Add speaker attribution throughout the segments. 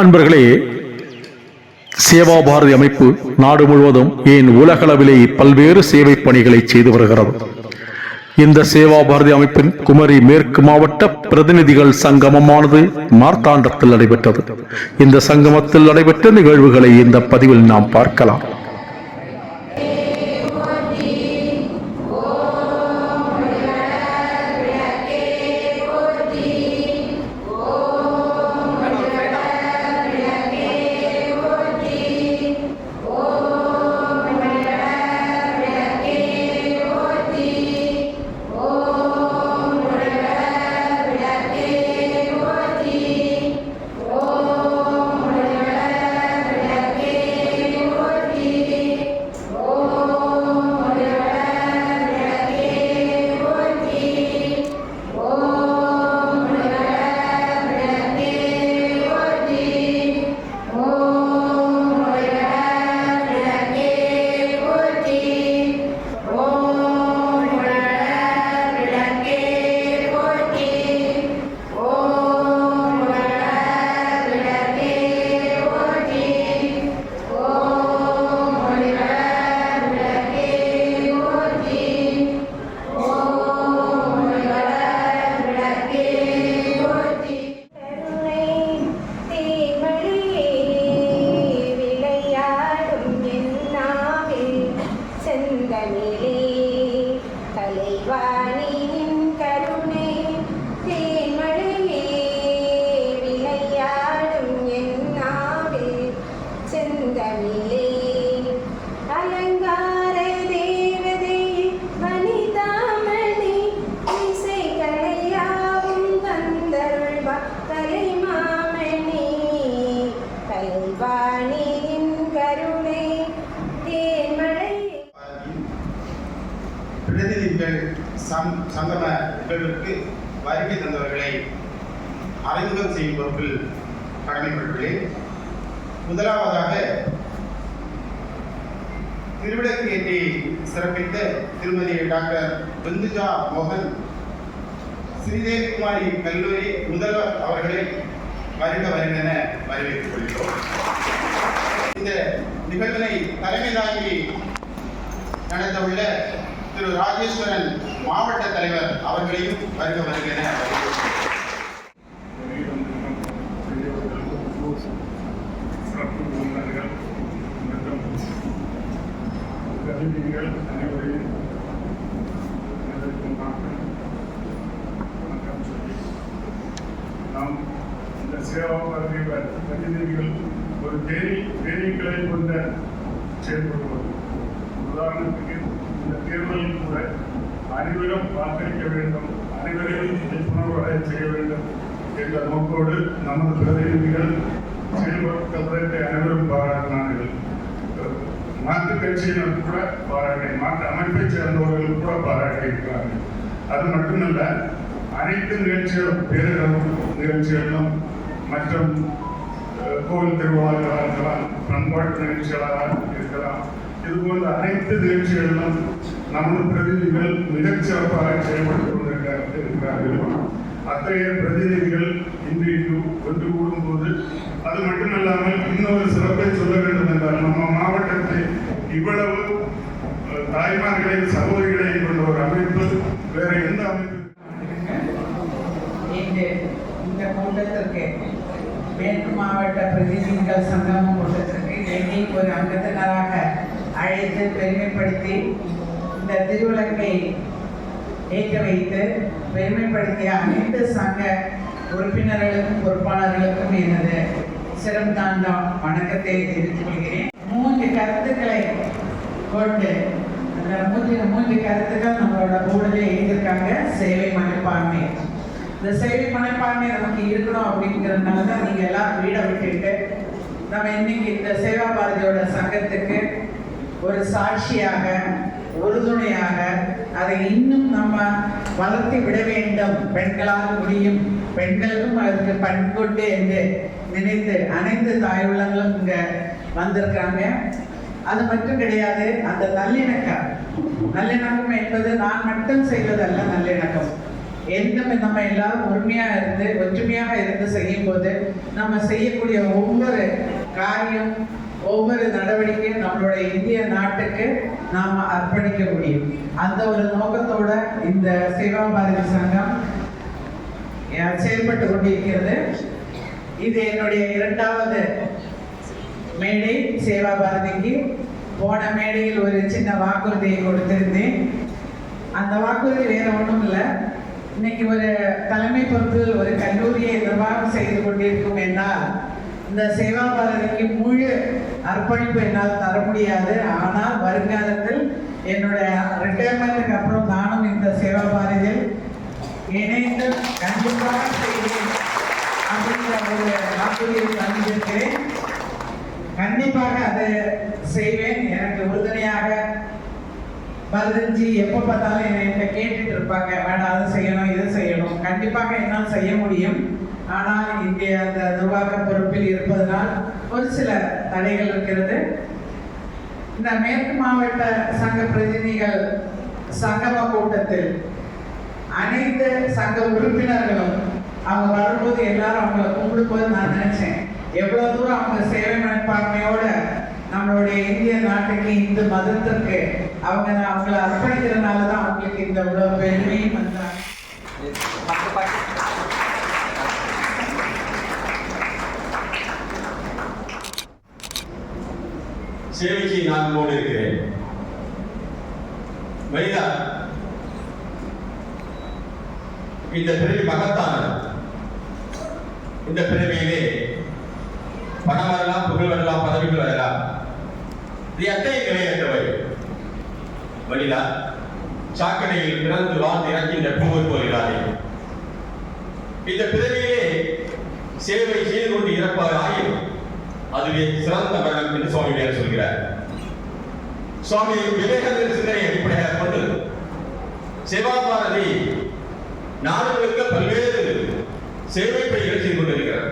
Speaker 1: அன்பர்களே சேவா பாரதி அமைப்பு நாடு முழுவதும் ஏன் உலகளவிலே பல்வேறு சேவை பணிகளை செய்து வருகிறது? இந்த சேவா பாரதி அமைப்பின் குமரி மேற்கு மாவட்ட பிரதிநிதிகள் சங்கமமானது மார்த்தாண்டத்தில் நடைபெற்றது. இந்த சங்கமத்தில் நடைபெற்ற நிகழ்வுகளை இந்த பதிவில் நாம் பார்க்கலாம்.
Speaker 2: Bye. வருகை தந்தவர்களை அறிமுகம் செய்யும் பொறுப்பில் கடமைப்பட்டுள்ளேன் முதலாவதாக திருவிளக்கு ஏற்றி சிறப்பித்த திருமதி டாக்டர் பிந்துஜா மோகன் ஸ்ரீதேவிகுமாரி கல்லூரி முதல்வர் அவர்களை வருக வருகின்றன என வரவேற்றுக் கொள்கிறோம். இந்த நிகழ்வினை தலைமை தாங்கி நடத்தவுள்ள திரு ராஜேஸ்வரன் மாவட்ட தலைவர் அவர்களையும் வருக
Speaker 3: வருகிறேன் பிரதிநிதிகள் அனைவரையும் நாம் இந்த சேவா பிரதிநிதிகள் ஒரு தேனி தேனீக்களை கொண்ட செயல்படுவது உதாரணத்துக்கு இந்த தேர்தலில் கூட அனைவரும் வாக்களிக்க வேண்டும். அனைவரையும் விழிப்புணர்வு அடைய செய்ய வேண்டும். என்ற நோக்கோடு நமது பிரதிநிதிகள் செயல்படுத்தப்பட்ட அனைவரும் பாராட்டினார்கள். மாற்று கட்சியினர் கூட பாராட்டி மாற்று அமைப்பை சேர்ந்தவர்கள் கூட பாராட்டியிருக்கிறார்கள். அது மட்டுமல்ல அனைத்து நிகழ்ச்சிகளும் பேரிடர் நிகழ்ச்சிகளிலும் மற்றும் கோவில் திருவிழாக்களாக இருக்கலாம் பண்பாட்டு நிகழ்ச்சிகளாக இருக்கலாம். இது போன்ற அனைத்து நிகழ்ச்சிகளிலும் நமது பிரதிநிதிகள் மிகச்சிறப்பாக செயல்பட்டுக் கொண்டிருக்கிறார்கள் அத்தகைய பிரதிநிதிகள் இன்று இங்கு ஒன்று கூடும்போது அது மட்டுமல்லாமல் இன்னொரு சிறப்பை சொல்ல வேண்டும் என்றால் நம்ம மாவட்டத்தில் இவ்வளவு தாய்மார்களை சகோதரிகளை கொண்ட ஒரு அமைப்பு வேற எந்த அமைப்பு?
Speaker 4: இந்த கூட்டத்திற்கு மேற்கு மாவட்ட பிரதிநிதிகள் சங்கமம் கூட்டத்திற்கு என்னை ஒரு அங்கத்தினராக அழைத்து பெருமைப்படுத்தி இந்த திருவிளக்கை ஏற்ற வைத்து பெருமைப்படுத்திய அனைத்து சங்க உறுப்பினர்களுக்கும் பொறுப்பாளர்களுக்கும் எனது சிரம் தாண்ட வணக்கத்தை தெரிவித்துக் கொள்கிறேன். மூன்று கருத்துக்களை கொண்டு அந்த மூன்று மூன்று கருத்துக்கள் நம்மளோட ஊழலே எழுதியிருக்காங்க. சேவை மனப்பான்மை. இந்த சேவை மனப்பான்மை நமக்கு இருக்கணும் அப்படிங்கிறதுனால தான் நீங்கள் எல்லாம் வீடை விட்டுட்டு நம்ம இன்னைக்கு இந்த சேவா பாரதியோட சங்கத்துக்கு ஒரு சாட்சியாக உறுதுணையாக அதை இன்னும் நம்ம வளர்த்து விட வேண்டும். பெண்களால் முடியும். பெண்களுக்கும் அதற்கு பண்புண்டு என்று நினைத்து அனைத்து தாய் உள்ளங்களும் இங்க வந்திருக்காங்க அது மட்டும் கிடையாது அந்த நல்லிணக்கம். நல்லிணக்கம் என்பது நான் மட்டும் செய்வதல்ல நல்லிணக்கம். எந்த நம்ம எல்லாரும் உண்மையா இருந்து ஒற்றுமையாக இருந்து செய்யும் போது நம்ம செய்யக்கூடிய ஒவ்வொரு காரியம் ஒவ்வொரு நடவடிக்கையும் நம்மளுடைய இந்திய நாட்டுக்கு நாம் அர்ப்பணிக்க முடியும். அந்த ஒரு நோக்கத்தோட இந்த சேவா பாரதி சங்கம் செயல்பட்டு கொண்டிருக்கிறது. இது என்னுடைய இரண்டாவது மேடை சேவா பாரதிக்கு போன மேடையில் ஒரு சின்ன வாக்குறுதியை கொடுத்திருந்தேன். அந்த வாக்குறுதி வேற ஒன்றும் இல்லை. இன்னைக்கு ஒரு தலைமை பொறுப்பில் ஒரு கல்லூரியை நிர்வாகம் செய்து கொண்டிருக்கும் என்றால் இந்த சேவாபாரதிக்கு முழு அர்ப்பணிப்பு என்னால் தர முடியாது. ஆனால் வருங்காலத்தில் என்னுடைய ரிட்டையர்மெண்ட்டுக்கு அப்புறம் நானும் இந்த சேவா பாரதியில் இணைந்து கண்டிப்பாக செய்வேன் அப்படிங்கிற ஒரு வாக்குறுதியை தந்திருக்கிறேன். கண்டிப்பாக அதை செய்வேன். எனக்கு உறுதுணையாக பதினஞ்சு எப்போ பார்த்தாலும் என்னை கேட்டுட்டு இருப்பாங்க. வேண்டாம் அதை செய்யணும் இதை செய்யணும். கண்டிப்பாக என்னால் செய்ய முடியும். ஆனால் இங்கே அந்த நிர்வாக பொறுப்பில் இருப்பதனால் ஒரு சில தடைகள் இருக்கிறது. இந்த மேற்கு மாவட்ட சங்க பிரதிநிதிகள் சங்கம கூட்டத்தில் அனைத்து சங்க உறுப்பினர்களும் அவங்க வரும்போது எல்லாரும் அவங்கள கும்பிடும்போது நான் நினைச்சேன் எவ்வளவு தூரம் அவங்க சேவை மனப்பான்மையோட நம்மளுடைய இந்திய நாட்டுக்கு இந்து மதத்திற்கு அவங்க அவங்கள அர்ப்பணிக்கிறதுனால தான் அவங்களுக்கு இந்த இவ்வளவு பெருமையும் வந்தாங்க
Speaker 5: சேவைக்கு நான் உங்களோடு இருக்கிறேன். வைதா இந்த பிறவி மகத்தானது. இந்த பிறவியிலே பணம் வரலாம் புகழ் வரலாம் பதவிகள் வரலாம். இது அத்தனை நிலையற்றவை வழிதா சாக்கடையில் பிறந்து வாழ்ந்து இறக்கின்ற பூவை போகிறாரே இந்த பிறவியிலே சேவை செய்து கொண்டு இறப்பார் ஆயிரம் அதுவே சிறந்த மரணம் என்று சுவாமி வேறு சொல்கிறார். சுவாமி விவேகானந்த சிந்தனை அடிப்படையாக கொண்டு சேவா பாரதி நாடுகளுக்கு பல்வேறு சேவை பணிகள் செய்து கொண்டிருக்கிறார்.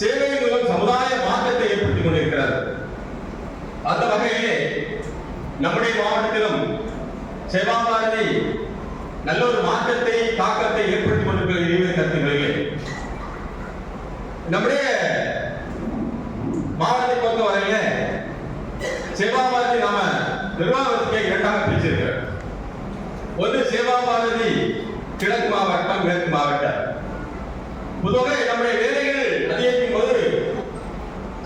Speaker 5: சேவை மூலம் சமுதாய மாற்றத்தை ஏற்படுத்திக் கொண்டிருக்கிறார். அந்த வகையிலே நம்முடைய மாவட்டத்திலும் சேவா பாரதி நல்ல ஒரு மாற்றத்தை தாக்கத்தை ஏற்படுத்திக் கொண்டிருக்கிற இருபது கருத்துக்களிலே நம்முடைய மாவட்டத்தை பொறுத்த வரையில சேவா பாரதி நாம நிர்வாகத்துக்கு இரண்டாக பிரிச்சிருக்கிறோம் ஒன்று சேவா பாரதி கிழக்கு மாவட்டம் மேற்கு மாவட்டம். பொதுவாக நம்முடைய வேலைகள் அதிகரிக்கும் போது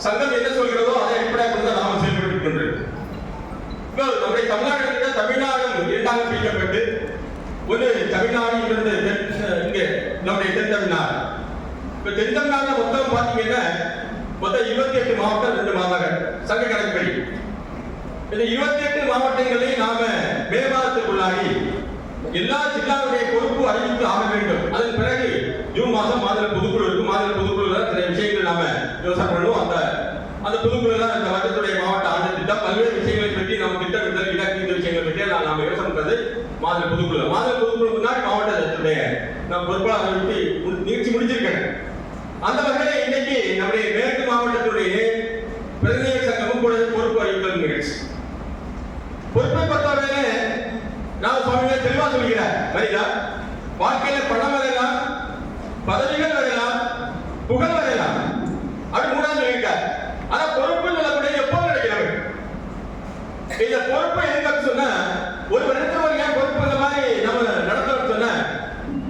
Speaker 5: சங்கம் என்ன சொல்கிறதோ அதை அடிப்படையாக கொண்டு நாம செயல்பட்டுக் கொண்டிருக்கிறோம் நம்முடைய தமிழ்நாட்டில் தமிழ்நாடு இரண்டாக பிரிக்கப்பட்டு ஒன்று தமிழ்நாடு இன்னொன்று இங்கே நம்முடைய தென் தமிழ்நாடு. இப்ப தென் தமிழ்நாடுல மொத்தம் பார்த்தீங்கன்னா மொத்தம் இருபத்தி எட்டு மாவட்டம் ரெண்டு மாநகர் சங்க கணக்குப்படி இந்த இருபத்தி எட்டு மாவட்டங்களையும் நாம மே மாதத்துக்குள்ளாகி எல்லா ஜில்லாவுடைய பொறுப்பு அறிவித்து ஆக வேண்டும். அதன் பிறகு ஜூன் மாதம் மாதிரி பொதுக்குழு இருக்கும். மாதிரி பொதுக்குழுல சில விஷயங்கள் நாம யோசனை பண்ணுவோம் அந்த அந்த பொதுக்குழு தான் இந்த வருடத்துடைய மாவட்ட ஆண்டு திட்டம். பல்வேறு விஷயங்களை பற்றி நம்ம திட்டமிட்டல் இலக்கு இந்த விஷயங்களை பற்றி நான் நாம யோசனை பண்றது மாதிரி பொதுக்குழு. மாதிரி பொதுக்குழு முன்னாடி மாவட்டத்துடைய நான் பொறுப்பாளர் நிகழ்ச்சி முடிச்சிருக்கேன். அந்த வகையில் இன்னைக்கு நம்முடைய மேற்கு மாவட்டத்துடைய பிரதிநிதி சங்கமும் கூட பொறுப்பு அறிவித்தல் நிகழ்ச்சி பொறுப்பை பொறுத்தவரையில நான் சுவாமிகளை தெளிவா சொல்கிறேன் மரியா வாழ்க்கையில பணம் வரலாம் பதவிகள் வரலாம் புகழ் வரலாம் அப்படி மூணாவது சொல்லியிருக்கார் ஆனா பொறுப்பு சொல்லக்கூடிய எப்போ கிடைக்கிறது இந்த பொறுப்பை எதுக்கு சொன்னா ஒரு வருடத்துல ஒரு ஏன் பொறுப்பு இந்த மாதிரி நம்ம நடத்தணும்னு சொன்னா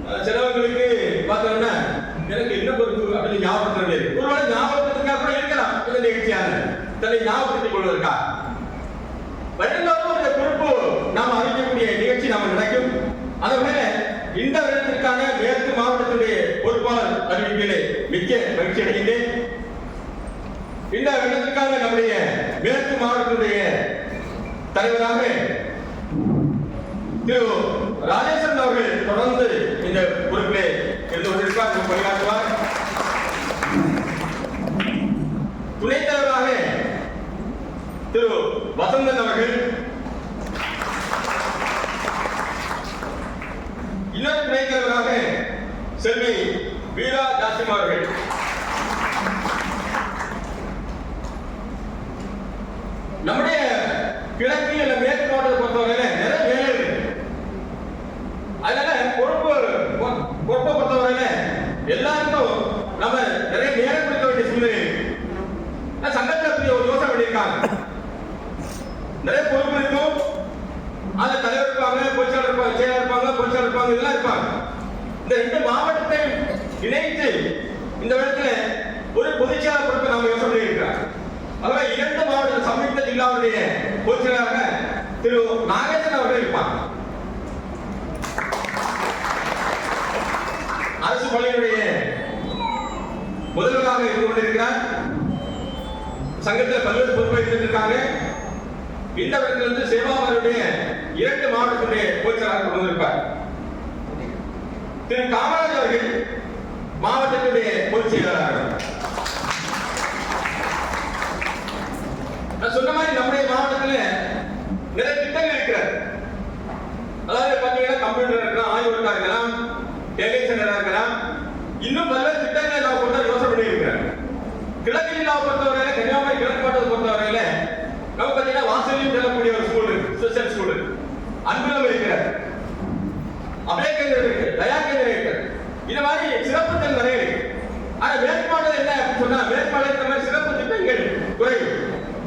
Speaker 5: அஹ், சிலவங்களுக்கு பார்த்தோம்னா எனக்கு என்ன பொறுப்பு அப்படின்னு ஞாபகப்படுத்த முடியாது ஒருவேளை ஞாபகத்துக்கு அப்புறம் இருக்கலாம் இந்த நிகழ்ச்சியான தன்னை ஞாபகப்படுத்திக் கொள்வதற்கா வருடந்தோறும் இந்த பொறுப்பு நாம் அறிவிக்கக்கூடிய நிகழ்ச்சி நாம நடக்கும் அதுபோல இந்த வருடத்திற்கான மேற்கு மாவட்டத்துடைய பொறுப்பாளர் அறிவிப்பிலே மிக்க மகிழ்ச்சி அடைகின்றேன் இந்த வருடத்திற்கான நம்முடைய மேற்கு மாவட்டத்துடைய தலைவராக திரு ராஜேஸ்வரன் அவர்கள் தொடர்ந்து இந்த பொறுப்பிலே இருந்து கொண்டிருப்பார் பணியாற்றுவார். துணைத் தலைவராக திரு வசந்தன் அவர்கள். இன்னொரு துணைத் தலைவராக செல்வி வீரா ஜாசிமா அவர்கள். நம்முடைய கிழக்கு இல்ல மேற்கு மாவட்டத்தை பொறுத்தவரையில நிறைய வேலை இருக்கு. அதனால பொறுப்பு பொறுப்பை பொறுத்தவரையில எல்லாருக்கும் நம்ம நிறைய நேரம் கொடுக்க வேண்டிய சூழ்நிலை. இருக்கு சங்கத்துல புதிய ஒரு யோசனை பண்ணியிருக்காங்க. நிறைய பொறுப்பு இருக்கும். அதுல தலைவர் இருப்பாங்க பொறிச்சாளர் இருப்பாங்க செயலர் இருப்பாங்க பொறிச்சாளர் இருப்பாங்க இதெல்லாம் இருப்பாங்க. இந்த ரெண்டு மாவட்டத்தை இணைத்து இந்த இடத்துல ஒரு பொதுச்செயலாளர் பொறுப்பை நாம யோசனை பண்ணியிருக்கிறாங்க அதனால இரண்டு மாவட்ட சம்யுக்த ஜில்லாவுடைய பொதுச்செயலாளராக திரு நாகேசன் அவர்கள் இருப்பாங்க அரசு பள்ளியினுடைய முதல்வராக இருந்து கொண்டிருக்கிறார். சங்கத்தில் பல்வேறு பொறுப்பை இருந்திருக்காங்க இந்த இடத்திலிருந்து சேவாவருடைய இரண்டு மாவட்டத்துடைய பொதுச்செயலாளர் கொண்டு வந்திருப்பார். திரு காமராஜ் அவர்கள் மாவட்டத்துடைய பொதுச் செயலாளர். நான் சொன்ன மாதிரி நம்முடைய மாவட்டத்தில் நிறைய திட்டங்கள் இருக்கிறார் அதாவது பார்த்தீங்கன்னா கம்ப்யூட்டர் இருக்கலாம் ஆய்வகா இருக்கலாம் டெலி சென்டரா இருக்கலாம். இன்னும் பல்வேறு திட்டங்களை நான் கொண்டு யோசனை பண்ணியிருக்கிறேன் கிழக்கு ஜில்லாவை பொறுத்தவரையில கன்னியாகுமரி கிழக்கு மாவட்டத்தை பொறுத்தவரையில நம்ம பார்த்தீங்கன்னா வாசலையும் செல்லக்கூடிய ஒரு ஸ்கூல் இருக்கு ஸ்பெஷல் ஸ்கூல் அன்புலம் இருக்கிறார் அபயகேந்திரம் இருக்கு தயாகேந்திரம் இருக்கு. இந்த மாதிரி சிறப்புகள் நிறைய இருக்கு. ஆனா வேட்பாளர் என்ன அப்படின்னு சொன்னா வேட்பாளர் இந்த மாதிரி சிறப்பு திட்டங்கள் குறைவு.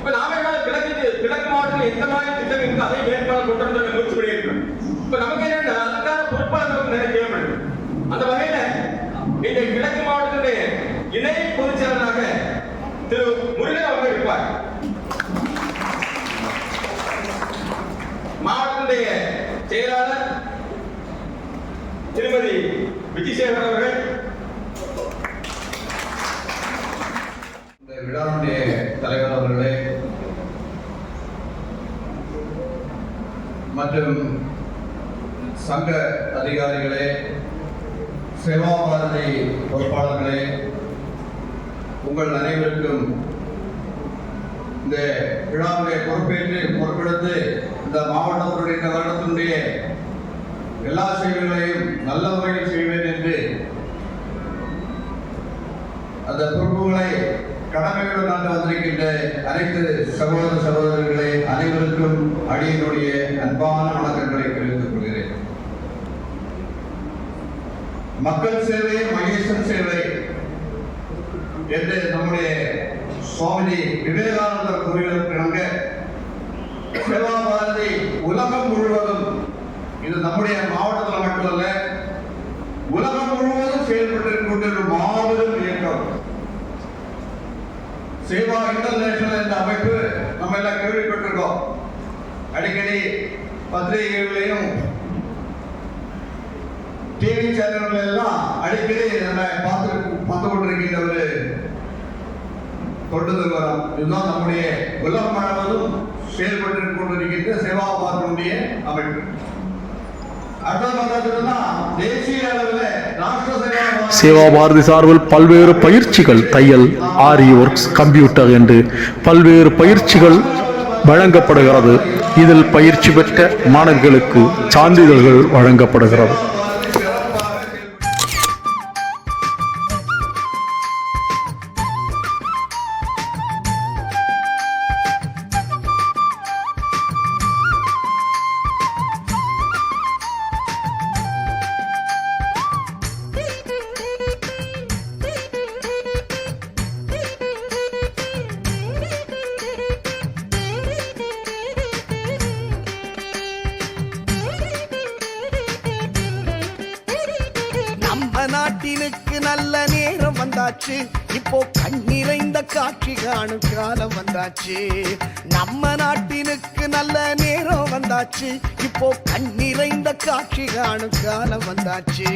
Speaker 5: இப்ப நாம கிழக்கு கிழக்கு மாவட்டத்தில் எந்த மாதிரி திட்டம் இருக்கு அதை வேட்பாளர் கொண்டு வந்து முயற்சி பண்ணியிருக்கிறோம் இப்ப நமக்கு என்னன்னா அதுக்கான பொறுப்பாளர் நமக்கு நிறைய தேவைப்படுது அந்த வகையில இந்த கிழக்கு மாவட்டத்துடைய இணை பொதுச்செயலராக திரு முருகன் அவர்கள் இருப்பார். மாவட்டத்துடைய செயலாளர் திருமதி விஜயசேகர் அவர்கள்.
Speaker 6: இந்த விழாவுடைய தலைவர் அவர்களே மற்றும் சங்க அதிகாரிகளே சேவா பாரதி பொறுப்பாளர்களே உங்கள் அனைவருக்கும் இந்த விழாவுடைய பொறுப்பேற்று பொறுப்பெடுத்து இந்த மாவட்டத்தினுடைய இந்த வருடத்தினுடைய எல்லா செயல்களையும் நல்ல முறையில் செய்வேன் என்று அந்த பொறுப்புகளை கடமைகளுடன் நான் வந்திருக்கின்ற அனைத்து சகோதர சகோதரர்களே அனைவருக்கும் அடியினுடைய அன்பான வணக்கங்களை தெரிவித்துக் கொள்கிறேன். மக்கள் சேவை மகேசன் சேவை என்று நம்முடைய சுவாமி விவேகானந்தர் கூறியிருக்கிறாங்க சேவா பாரதி உலகம் முழுவதும் இது நம்முடைய மாவட்டத்தில் மட்டுமல்ல உலகம் முழுவதும் செயல்பட்டு கொண்டிருக்கும் மாபெரும் இயக்கம். சேவா இன்டர்நேஷனல் என்ற அமைப்பு நம்ம எல்லாம் கேள்விப்பட்டிருக்கோம். அடிக்கடி பத்திரிகைகளையும் டிவி சேனல்கள் எல்லாம் அடிக்கடி நம்ம பார்த்து பார்த்து கொண்டிருக்கின்ற ஒரு கொண்டு வரோம் இதுதான் நம்முடைய உலகம் முழுவதும் செயல்பட்டு கொண்டிருக்கின்ற சேவா பார்க்கக்கூடிய அமைப்பு. சேவா
Speaker 1: பாரதி சார்பில் பல்வேறு பயிற்சிகள் தையல் ஆரி ஒர்க்ஸ் கம்ப்யூட்டர் என்று பல்வேறு பயிற்சிகள் வழங்கப்படுகிறது. இதில் பயிற்சி பெற்ற மாணவர்களுக்கு சான்றிதழ்கள் வழங்கப்படுகிறது.
Speaker 7: சாட்சி காணும் காலம் வந்தாச்சு. நம்ம நாட்டினுக்கு நல்ல நேரம் வந்தாச்சு. இப்போ கண்ணிறைந்த காட்சி காணும் காலம் வந்தாச்சு.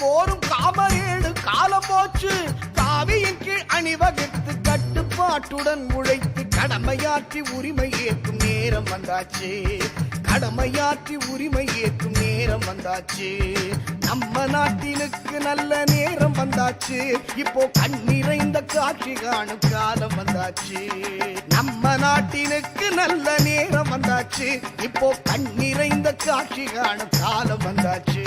Speaker 7: போரும் காமரேடு காலம் போச்சு. காவியின் கீழ் அணிவகுத்து கட்டுப்பாட்டுடன் உழைத்து கடமையாற்றி உரிமை ஏற்கும் நேரம் வந்தாச்சு. கடமையாற்றி உரிமை ஏற்கும் நேரம் வந்தாச்சு. நம்ம நாட்டினுக்கு நல்ல நேரம் வந்தாச்சு. இப்போ கண்ணிறைந்த காட்சி காணும் காலம் வந்தாச்சு. நம்ம நாட்டினுக்கு நல்ல நேரம் வந்தாச்சு. இப்போ கண்ணிறைந்த காட்சி காணும் காலம் வந்தாச்சு.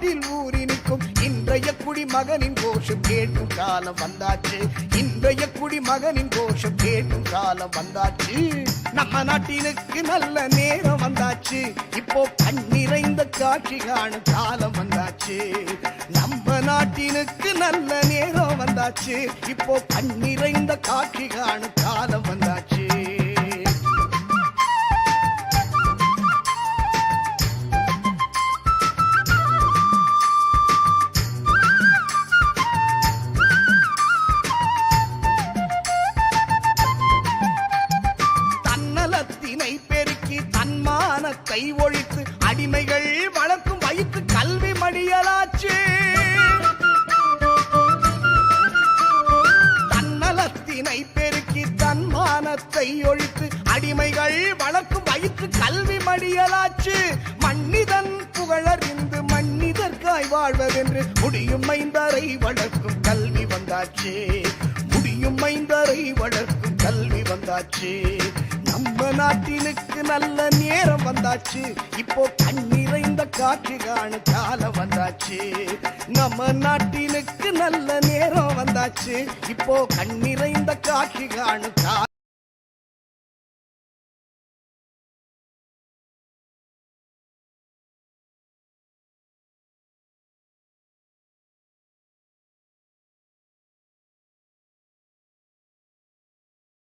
Speaker 7: பண்பாட்டில் ஊறி நிற்கும். இன்றைய குடிமகனின் கோஷம் கேட்கும் காலம் வந்தாச்சு. இன்றைய குடிமகனின் கோஷம் கேட்கும் காலம் வந்தாச்சு. நம்ம நாட்டினுக்கு நல்ல நேரம் வந்தாச்சு. இப்போ கண்ணிறைந்த காட்சி காணும் காலம் வந்தாச்சு. நம்ம நாட்டினுக்கு நல்ல நேரம் வந்தாச்சு. இப்போ கண்ணிறைந்த காட்சி காணும் காலம் வந்தாச்சு. வந்தாச்சு. நம்ம நாட்டினுக்கு நல்ல நேரம் வந்தாச்சு. இப்போ கண்ணிறைந்த காற்று காணு காலம் வந்தாச்சு. நம்ம நாட்டினுக்கு நல்ல நேரம் வந்தாச்சு. இப்போ கண்ணிறைந்த காற்று காணு காலம்